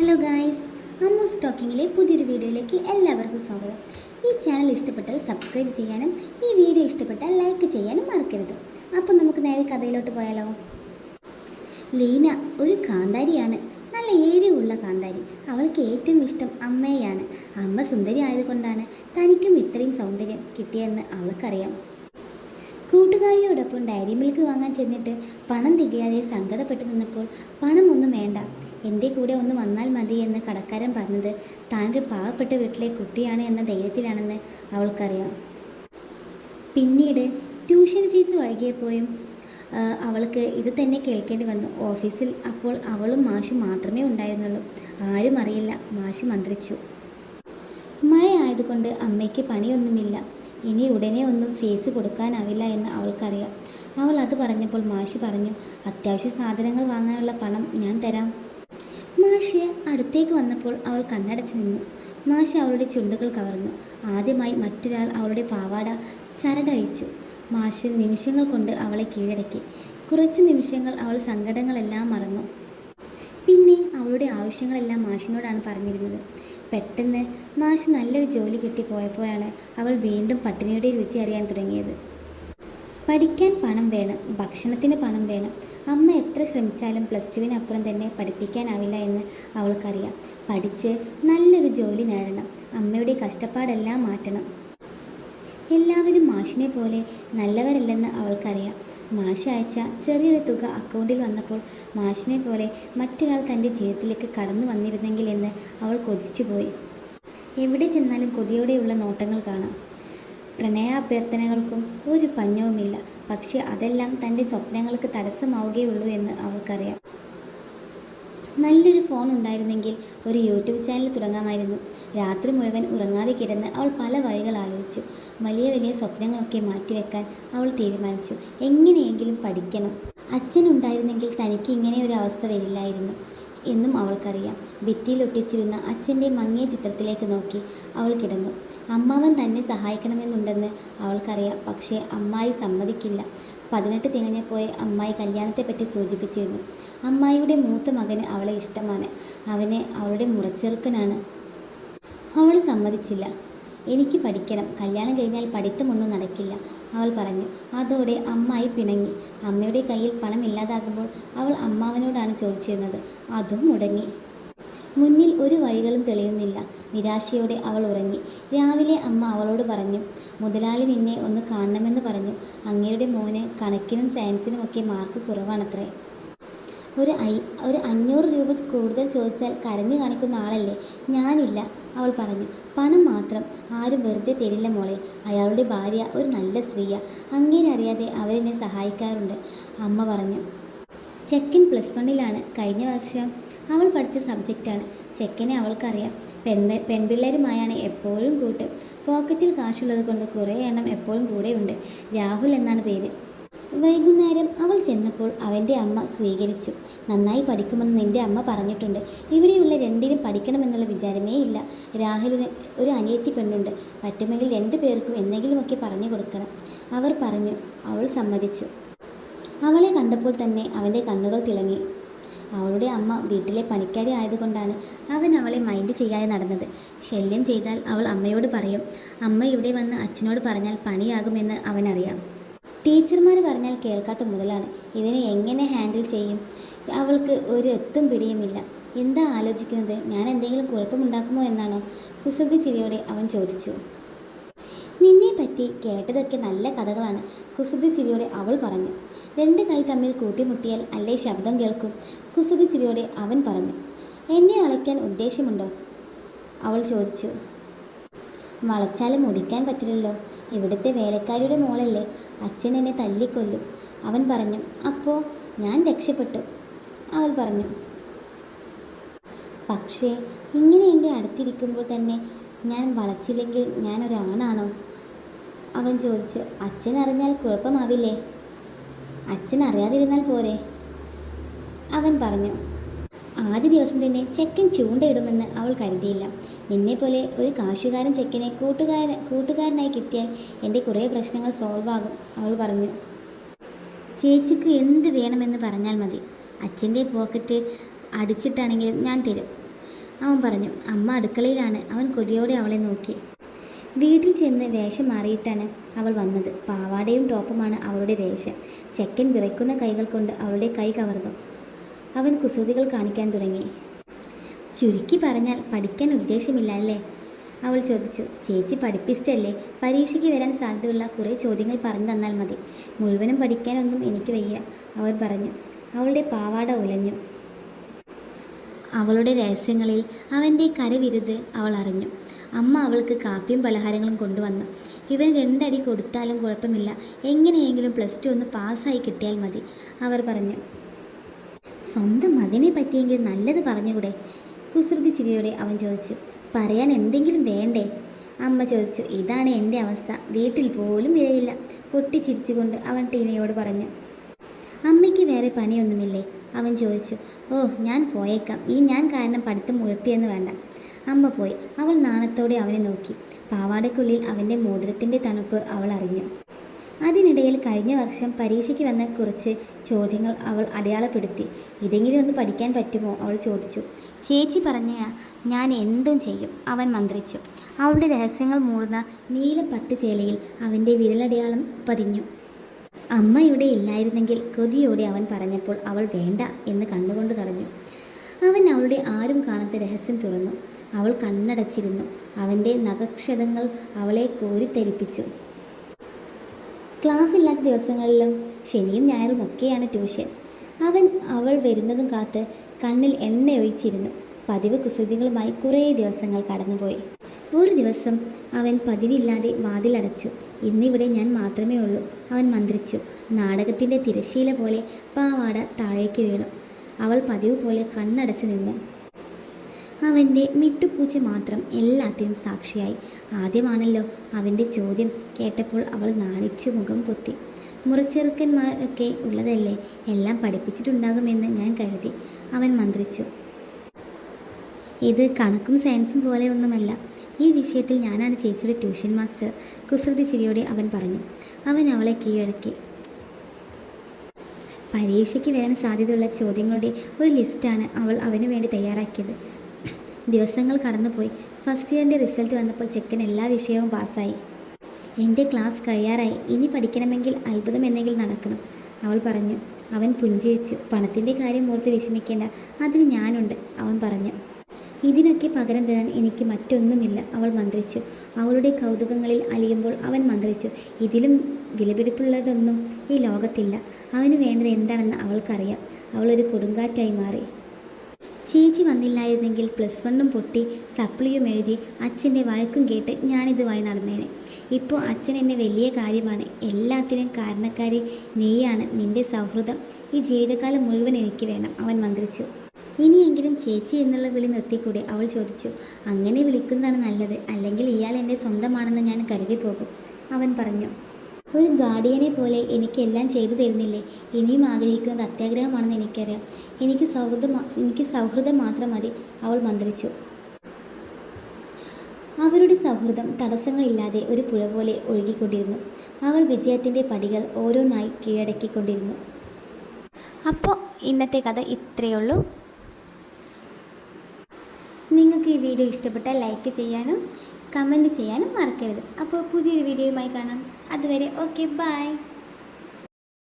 Hello guys അമ്മൂസ് ടോക്കിങ്ങിലെ പുതിയൊരു വീഡിയോയിലേക്ക് എല്ലാവർക്കും സ്വാഗതം. ഈ ചാനൽ ഇഷ്ടപ്പെട്ടാൽ സബ്സ്ക്രൈബ് ചെയ്യാനും ഈ വീഡിയോ ഇഷ്ടപ്പെട്ടാൽ ലൈക്ക് ചെയ്യാനും മറക്കരുത്. അപ്പോൾ നമുക്ക് നേരെ കഥയിലോട്ട് പോയാലോ? ലീന ഒരു കാന്താരിയാണ്. നല്ല ഏരിയുള്ള കാന്താരി. അവൾക്ക് ഏറ്റവും ഇഷ്ടം അമ്മയെയാണ്. അമ്മ സുന്ദരി ആയതുകൊണ്ടാണ് തനിക്കും ഇത്രയും സൗന്ദര്യം കിട്ടിയെന്ന് അവൾക്കറിയാം. കൂട്ടുകാരിയോടൊപ്പം ഡയറി മിൽക്ക് വാങ്ങാൻ ചെന്നിട്ട് പണം തികയാതെ സങ്കടപ്പെട്ടു നിന്നപ്പോൾ പണമൊന്നും വേണ്ട. എന്റെ കൂടെ ഒന്ന് വന്നാൽ മതി എന്ന് കടക്കാരൻ പറഞ്ഞത്. താനൊരു പാവപ്പെട്ട വീട്ടിലെ കുട്ടിയാണ് എന്ന ധൈര്യത്തിലാണെന്ന് അവൾക്കറിയാം. പിന്നീട് ട്യൂഷൻ ഫീസ് വൈകിയപ്പോഴും ആ, അവൾക്ക് ഇത് തന്നെ കേൾക്കേണ്ടി വന്നു. ഓഫീസിൽ അപ്പോൾ അവളും മാഷും മാത്രമേ ഉണ്ടായിരുന്നുള്ളൂ. ആരും അറിയില്ല. മാഷ് മന്ത്രിച്ചു. മഴ ആയതുകൊണ്ട് അമ്മയ്ക്ക് പണിയൊന്നുമില്ല. ഇനി ഉടനെ ഒന്നും ഫീസ് കൊടുക്കാനാവില്ല എന്ന് അവൾക്കറിയാം. അവൾ അത് പറഞ്ഞപ്പോൾ മാഷ് പറഞ്ഞു അത്യാവശ്യ സാധനങ്ങൾ വാങ്ങാനുള്ള പണം ഞാൻ തരാം. മാഷ് അടുത്തേക്ക് വന്നപ്പോൾ അവൾ കണ്ണടച്ച് നിന്നു. മാഷ് അവളുടെ ചുണ്ടുകൾ കവർന്നു. ആദ്യമായി മറ്റൊരാൾ അവളുടെ പാവാട ചരടഴിച്ചു. മാഷ് നിമിഷങ്ങൾ കൊണ്ട് അവളെ കീഴടക്കി. കുറച്ച് നിമിഷങ്ങൾ അവൾ സങ്കടങ്ങളെല്ലാം മറന്നു. പിന്നെ അവളുടെ ആവശ്യങ്ങളെല്ലാം മാഷിനോടാണ് പറഞ്ഞിരുന്നത്. പെട്ടെന്ന് മാഷ് നല്ലൊരു ജോലി കിട്ടി പോയപ്പോഴാണ് അവൾ വീണ്ടും പട്ടിണിയുടെ രുചി അറിയാൻ തുടങ്ങിയത്. പഠിക്കാൻ പണം വേണം ഭക്ഷണത്തിന് പണം വേണം അമ്മ എത്ര ശ്രമിച്ചാലും പ്ലസ് ടുവിനപ്പുറം തന്നെ പഠിപ്പിക്കാനാവില്ല എന്ന് അവൾക്കറിയാം. പഠിച്ച് നല്ലൊരു ജോലി നേടണം. അമ്മയുടെ കഷ്ടപ്പാടെല്ലാം മാറ്റണം. എല്ലാവരും മാഷിനെ പോലെ നല്ലവരല്ലെന്ന് അവൾക്കറിയാം. മാഷ് അയച്ച ചെറിയൊരു തുക അക്കൗണ്ടിൽ വന്നപ്പോൾ മാഷിനെ പോലെ മറ്റൊരാൾ തന്റെ ജീവിതത്തിലേക്ക് കടന്നു വന്നിരുന്നെങ്കിൽ എന്ന് അവൾ കൊതിച്ചുപോയി എവിടെ ചെന്നാലും കൊതിയോടെയുള്ള നോട്ടങ്ങൾ കാണാം. പ്രണയാഭ്യർത്ഥനകൾക്കും ഒരു പഞ്ഞവുമില്ല. പക്ഷെ അതെല്ലാം തന്റെ സ്വപ്നങ്ങൾക്ക് തടസ്സമാവുകയുള്ളൂ എന്ന് അവൾക്കറിയാം. നല്ലൊരു ഫോൺ ഉണ്ടായിരുന്നെങ്കിൽ ഒരു യൂട്യൂബ് ചാനൽ തുടങ്ങാമായിരുന്നു. രാത്രി മുഴുവൻ ഉറങ്ങാതെ കിടന്ന് അവൾ പല വഴികൾ ആലോചിച്ചു. വലിയ വലിയ സ്വപ്നങ്ങളൊക്കെ മാറ്റിവെക്കാൻ അവൾ തീരുമാനിച്ചു. എങ്ങനെയെങ്കിലും പഠിക്കണം. അച്ഛനുണ്ടായിരുന്നെങ്കിൽ തനിക്ക് ഇങ്ങനെ ഒരു അവസ്ഥ വരില്ലായിരുന്നു. എന്നും അവൾക്കറിയാം. ഭിത്തിയിലൊട്ടിച്ചിരുന്ന അച്ഛന്റെ മങ്ങിയ ചിത്രത്തിലേക്ക് നോക്കി അവൾ കിടന്നു. അമ്മാവൻ തന്നെ സഹായിക്കണമെന്നുണ്ടെന്ന് അവൾക്കറിയാം. പക്ഷേ അമ്മായി സമ്മതിക്കില്ല. പതിനെട്ട് തികഞ്ഞപ്പോയ അമ്മായി കല്യാണത്തെപ്പറ്റി സൂചിപ്പിച്ചിരുന്നു. അമ്മായിയുടെ മൂത്ത മകന് അവളെ ഇഷ്ടമാണ്. അവനെ അവളുടെ മുറച്ചെറുക്കനാണ്. അവൾ സമ്മതിച്ചില്ല. എനിക്ക് പഠിക്കണം. കല്യാണം കഴിഞ്ഞാൽ പഠിത്തമൊന്നും നടക്കില്ല. അവൾ പറഞ്ഞു. അതോടെ അമ്മായി പിണങ്ങി. അമ്മയുടെ കയ്യിൽ പണം ഇല്ലാതാകുമ്പോൾ അവൾ അമ്മാവനോടാണ് ചോദിച്ചിരുന്നത്. അതും മുടങ്ങി. മുന്നിൽ ഒരു വഴികളും തെളിയുന്നില്ല. നിരാശയോടെ അവൾ ഉറങ്ങി. രാവിലെ അമ്മ അവളോട് പറഞ്ഞു മുതലാളി നിന്നെ ഒന്ന് കാണണമെന്ന് പറഞ്ഞു. അങ്ങയുടെ മോന് കണക്കിനും സയൻസിനും ഒക്കെ മാർക്ക് കുറവാണത്രേ. ഒരു ഐ ഒരു അഞ്ഞൂറ് രൂപ കൂടുതൽ ചോദിച്ചാൽ കരഞ്ഞു കാണിക്കുന്ന ആളല്ലേ? ഞാനില്ല അവൾ പറഞ്ഞു. പണം മാത്രം ആരും വെറുതെ തരില്ല മോളെ. അയാളുടെ ഭാര്യ ഒരു നല്ല സ്ത്രീയാണ് അങ്ങനെ അറിയാതെ അവരെന്നെ സഹായിക്കാറുണ്ട് അമ്മ പറഞ്ഞു. ചെക്കൻ പ്ലസ് വണ്ണിലാണ് കഴിഞ്ഞ വർഷം. അവൾ പഠിച്ച സബ്ജക്റ്റാണ്. ചെക്കനെ അവൾക്കറിയാം. പെൺ പെൺപിള്ളേരുമായാണ് എപ്പോഴും കൂട്ട്. പോക്കറ്റിൽ കാശുള്ളത് കൊണ്ട് കുറേ എണ്ണം എപ്പോഴും കൂടെയുണ്ട്. രാഹുൽ എന്നാണ് പേര്. വൈകുന്നേരം അവൾ ചെന്നപ്പോൾ അവന്റെ അമ്മ സ്വീകരിച്ചു. നന്നായി പഠിക്കുമെന്ന് നിന്റെ അമ്മ പറഞ്ഞിട്ടുണ്ട്. ഇവിടെയുള്ള രണ്ടിനും പഠിക്കണമെന്നുള്ള വിചാരമേ ഇല്ല. രാഹുലിന് ഒരു അനിയത്തി പെണ്ണുണ്ട്. പറ്റുമെങ്കിൽ രണ്ടു പേർക്കും എന്തെങ്കിലുമൊക്കെ പറഞ്ഞു കൊടുക്കണം. അവർ പറഞ്ഞു. അവൾ സമ്മതിച്ചു. അവളെ കണ്ടപ്പോൾ തന്നെ അവന്റെ കണ്ണുകൾ തിളങ്ങി. അവളുടെ അമ്മ വീട്ടിലെ പണിക്കാരി ആയതുകൊണ്ടാണ് അവൻ അവളെ മൈൻഡ് ചെയ്യാതെ നടന്നത്. ശല്യം ചെയ്താൽ അവൾ അമ്മയോട് പറയും. അമ്മ ഇവിടെ വന്ന് അച്ഛനോട് പറഞ്ഞാൽ പണിയാകുമെന്ന് അവനറിയാം. ടീച്ചർമാർ പറഞ്ഞാൽ കേൾക്കാത്ത മുതലാണ്. ഇവനെ എങ്ങനെ ഹാൻഡിൽ ചെയ്യും? അവൾക്ക് ഒരു എത്തും പിടിയുമില്ല. എന്താ ആലോചിക്കുന്നത്? ഞാൻ എന്തെങ്കിലും കുഴപ്പമുണ്ടാക്കുമോ എന്നാണോ? കുസൃതി ചിരിയോടെ അവൻ ചോദിച്ചു. നിന്നെ പറ്റി കേട്ടതൊക്കെ നല്ല കഥകളാണ് കുസൃതി ചിരിയോടെ അവൾ പറഞ്ഞു. രണ്ട് കൈ തമ്മിൽ കൂട്ടിമുട്ടിയാൽ അല്ലേ ശബ്ദം കേൾക്കും? കുസൃതി ചിരിയോടെ അവൻ പറഞ്ഞു. എന്നെ അളയ്ക്കാൻ ഉദ്ദേശമുണ്ടോ? അവൾ ചോദിച്ചു. വളച്ചാലും മുടിക്കാൻ പറ്റില്ലല്ലോ. ഇവിടുത്തെ വേലക്കാരിയുടെ മോളല്ലേ? അച്ഛൻ എന്നെ തല്ലിക്കൊല്ലും. അവൻ പറഞ്ഞു അപ്പോൾ ഞാൻ രക്ഷപ്പെട്ടു. അവൾ പറഞ്ഞു പക്ഷേ ഇങ്ങനെ എന്റെ അടുത്തിരിക്കുമ്പോൾ തന്നെ ഞാൻ വളച്ചില്ലെങ്കിൽ ഞാൻ ഒരാണാണോ? അവൻ ചോദിച്ചു അച്ഛൻ അറിഞ്ഞാൽ കുഴപ്പമാവില്ലേ? അച്ഛൻ അറിയാതിരുന്നാൽ പോരെ. അവൻ പറഞ്ഞു ആദ്യ ദിവസം തന്നെ ചെക്കൻ ചൂണ്ടയിടുമെന്ന് അവൾ കരുതിയില്ല. എന്നെപ്പോലെ ഒരു കാശുകാരൻ ചെക്കനെ കൂട്ടുകാരൻ കൂട്ടുകാരനായി കിട്ടിയാൽ എന്റെ കുറേ പ്രശ്നങ്ങൾ സോൾവ് ആകും അവൾ പറഞ്ഞു. ചേച്ചിക്ക് എന്ത് വേണമെന്ന് പറഞ്ഞാൽ മതി. അച്ഛന്റെ പോക്കറ്റ് അടിച്ചിട്ടാണെങ്കിലും ഞാൻ തരും. അവൻ പറഞ്ഞു അമ്മ അടുക്കളയിലാണ്. അവൻ കൊതിയോടെ അവളെ നോക്കി. വീട്ടിൽ ചെന്ന് വേഷം മാറിയിട്ടാണ് അവൾ വന്നത്. പാവാടയും ടോപ്പുമാണ് അവളുടെ വേഷം. ചെക്കൻ വിറയ്ക്കുന്ന കൈകൾ കൊണ്ട് അവളുടെ കൈ കവർന്നു. അവൻ കുസൃതികൾ കാണിക്കാൻ തുടങ്ങി. ചുരുക്കി പറഞ്ഞാൽ പഠിക്കാൻ ഉദ്ദേശമില്ല അല്ലേ? അവൾ ചോദിച്ചു. ചേച്ചി പഠിപ്പിസ്റ്റല്ലേ പരീക്ഷയ്ക്ക് വരാൻ സാധ്യതയുള്ള കുറേ ചോദ്യങ്ങൾ പറഞ്ഞു തന്നാൽ മതി. മുഴുവനും പഠിക്കാനൊന്നും എനിക്ക് വയ്യ അവൻ പറഞ്ഞു. അവളുടെ പാവാട ഉലഞ്ഞു. അവളുടെ രഹസ്യങ്ങളിൽ അവന്റെ കരവിരുത് അവൾ അറിഞ്ഞു. അമ്മ അവൾക്ക് കാപ്പിയും പലഹാരങ്ങളും കൊണ്ടുവന്നു. ഇവൻ രണ്ടടി കൊടുത്താലും കുഴപ്പമില്ല. എങ്ങനെയെങ്കിലും പ്ലസ് ടു ഒന്ന് പാസ്സായി കിട്ടിയാൽ മതി അവർ പറഞ്ഞു. സ്വന്തം മകനെ പറ്റിയെങ്കിൽ നല്ലത് പറഞ്ഞുകൂടെ? കുസൃതി ചിരിയോടെ അവൻ ചോദിച്ചു പറയാൻ എന്തെങ്കിലും വേണ്ടേ? അമ്മ ചോദിച്ചു ഇതാണ് എന്റെ അവസ്ഥ. വീട്ടിൽ പോലും വിലയില്ല. പൊട്ടിച്ചിരിച്ചുകൊണ്ട് അവൻ ടീനയോട് പറഞ്ഞു അമ്മയ്ക്ക് വേറെ പണിയൊന്നുമില്ലേ? അവൻ ചോദിച്ചു ഓ ഞാൻ പോയേക്കാം. ഈ ഞാൻ കാരണം പഠിത്തം ഉഴപ്പിയെന്ന് വേണ്ട. അമ്മ പോയി. അവൾ നാണത്തോടെ അവനെ നോക്കി. പാവാടക്കുള്ളിൽ അവന്റെ മോതിരത്തിന്റെ തണുപ്പ് അവൾ അറിഞ്ഞു. അതിനിടയിൽ കഴിഞ്ഞ വർഷം പരീക്ഷയ്ക്ക് വന്ന കുറച്ച് ചോദ്യങ്ങൾ അവൾ അടയാളപ്പെടുത്തി. ഇതെങ്കിലും ഒന്ന് പഠിക്കാൻ പറ്റുമോ? അവൾ ചോദിച്ചു. ചേച്ചി പറഞ്ഞ ഞാൻ എന്തും ചെയ്യും. അവൻ മന്ത്രിച്ചു. അവളുടെ രഹസ്യങ്ങൾ മൂടുന്ന നീല പട്ടുചേലയിൽ അവന്റെ വിരലടയാളം പതിഞ്ഞു. അമ്മ ഇവിടെ ഇല്ലായിരുന്നെങ്കിൽ കൊതിയോടെ അവൻ പറഞ്ഞപ്പോൾ അവൾ വേണ്ട എന്ന് കണ്ണുകൊണ്ട് തടഞ്ഞു. അവൻ അവളുടെ ആരും കാണാത്ത രഹസ്യം തുറന്നു. അവൾ കണ്ണടച്ചിരുന്നു. അവന്റെ നഖക്ഷതങ്ങൾ അവളെ കോരിത്തരിപ്പിച്ചു. ക്ലാസ് ഇല്ലാത്ത ദിവസങ്ങളിലും ശനിയും ഞായറും ഒക്കെയാണ് ട്യൂഷൻ. അവൻ അവൾ വരുന്നതും കാത്ത് കണ്ണിൽ എണ്ണ ഒഴിച്ചിരുന്നു. പതിവ് കുസൃതികളുമായി കുറേ ദിവസങ്ങൾ കടന്നുപോയി. ഒരു ദിവസം അവൻ പതിവില്ലാതെ വാതിലടച്ചു ഇന്നിവിടെ ഞാൻ മാത്രമേ ഉള്ളൂ അവൻ മന്ത്രിച്ചു. നാടകത്തിന്റെ തിരശീല പോലെ പാവാട താഴേക്ക് വീണു. അവൾ പതിവ് പോലെ കണ്ണടച്ചു നിന്നു അവന്റെ മിട്ടുപൂച്ച മാത്രം എല്ലാത്തിനും സാക്ഷിയായി. ആദ്യമാണല്ലോ അവന്റെ ചോദ്യം കേട്ടപ്പോൾ അവൾ നാണിച്ചു മുഖം പൊത്തി. മുറിച്ചെറുക്കന്മാരൊക്കെ ഉള്ളതല്ലേ? എല്ലാം പഠിപ്പിച്ചിട്ടുണ്ടാകുമെന്ന് ഞാൻ കരുതി. അവൻ മന്ത്രിച്ചു. ഇത് കണക്കും സയൻസും പോലെ ഒന്നുമല്ല. ഈ വിഷയത്തിൽ ഞാനാണ് ചേച്ചിയുടെ ട്യൂഷൻ മാസ്റ്റർ കുസൃതി ചിരിയോടെ അവൻ പറഞ്ഞു. അവൻ അവളെ കീഴടക്കി. പരീക്ഷയ്ക്ക് വരാൻ സാധ്യതയുള്ള ചോദ്യങ്ങളുടെ ഒരു ലിസ്റ്റാണ് അവൾ അവനു വേണ്ടി തയ്യാറാക്കിയത്. ദിവസങ്ങൾ കടന്നുപോയി. ഫസ്റ്റ് ഇയറിന്റെ റിസൾട്ട് വന്നപ്പോൾ ചെക്കൻ എല്ലാ വിഷയവും പാസ്സായി എന്റെ ക്ലാസ് കഴിയാറായി. ഇനി പഠിക്കണമെങ്കിൽ അത്ഭുതം എന്തെങ്കിലും നടക്കണം അവൾ പറഞ്ഞു. അവൻ പുഞ്ചിരിച്ചു. പണത്തിന്റെ കാര്യം ഓർത്ത് വിഷമിക്കേണ്ട. അതിന് ഞാനുണ്ട് അവൻ പറഞ്ഞു. ഇതിനൊക്കെ പകരം തരാൻ എനിക്ക് മറ്റൊന്നുമില്ല അവൾ മന്ത്രിച്ചു. അവളുടെ കൗതുകങ്ങളിൽ അലിയുമ്പോൾ അവൻ മന്ത്രിച്ചു. ഇതിലും വിലപിടിപ്പുള്ളതൊന്നും ഈ ലോകത്തില്ല. അവന് വേണ്ടത് എന്താണെന്ന് അവൾക്കറിയാം. അവളൊരു കൊടുങ്കാറ്റായി മാറി. ചേച്ചി വന്നില്ലായിരുന്നെങ്കിൽ പ്ലസ് വണ്ണും പൊട്ടി സപ്ലിയും എഴുതി അച്ഛന്റെ വഴക്കും കേട്ട് ഞാനിതുമായി നടന്നേനെ. ഇപ്പോൾ അച്ഛൻ എന്നെ വലിയ കാര്യമാണ്. എല്ലാത്തിനും കാരണക്കാരി നീയാണ് നിന്റെ സൗഹൃദം. ഈ ജീവിതകാലം മുഴുവൻ എനിക്ക് വേണം അവൻ മന്ത്രിച്ചു. ഇനിയെങ്കിലും ചേച്ചി എന്നുള്ള വിളി നിർത്തിക്കൂടെ? അവൾ ചോദിച്ചു. അങ്ങനെ വിളിക്കുന്നതാണ് നല്ലത്. അല്ലെങ്കിൽ ഇയാൾ എന്റെ സ്വന്തമാണെന്ന് ഞാൻ കരുതി പോകും അവൻ പറഞ്ഞു. ഒരു ഗാർഡിയനെ പോലെ എനിക്കെല്ലാം ചെയ്തു തരുന്നില്ലേ? ഇനിയും ആഗ്രഹിക്കുന്നത് അത്യാഗ്രഹമാണെന്ന് എനിക്കറിയാം. എനിക്ക് സൗഹൃദം എനിക്ക് സൗഹൃദം മാത്രം മതി അവൾ മന്ത്രിച്ചു. അവരുടെ സൗഹൃദം തടസ്സങ്ങളില്ലാതെ ഒരു പുഴ പോലെ ഒഴുകിക്കൊണ്ടിരുന്നു. അവൾ വിജയത്തിന്റെ പടികൾ ഓരോന്നായി കീഴടക്കിക്കൊണ്ടിരുന്നു. അപ്പോൾ ഇന്നത്തെ കഥ ഇത്രയേ ഉള്ളൂ. നിങ്ങൾക്ക് ഈ വീഡിയോ ഇഷ്ടപ്പെട്ടാൽ ലൈക്ക് ചെയ്യാനും കമന്റ് ചെയ്യാനും മറക്കരുത്. അപ്പോൾ പുതിയൊരു വീഡിയോയുമായി കാണാം. അതുവരെ ഓക്കെ ബൈ.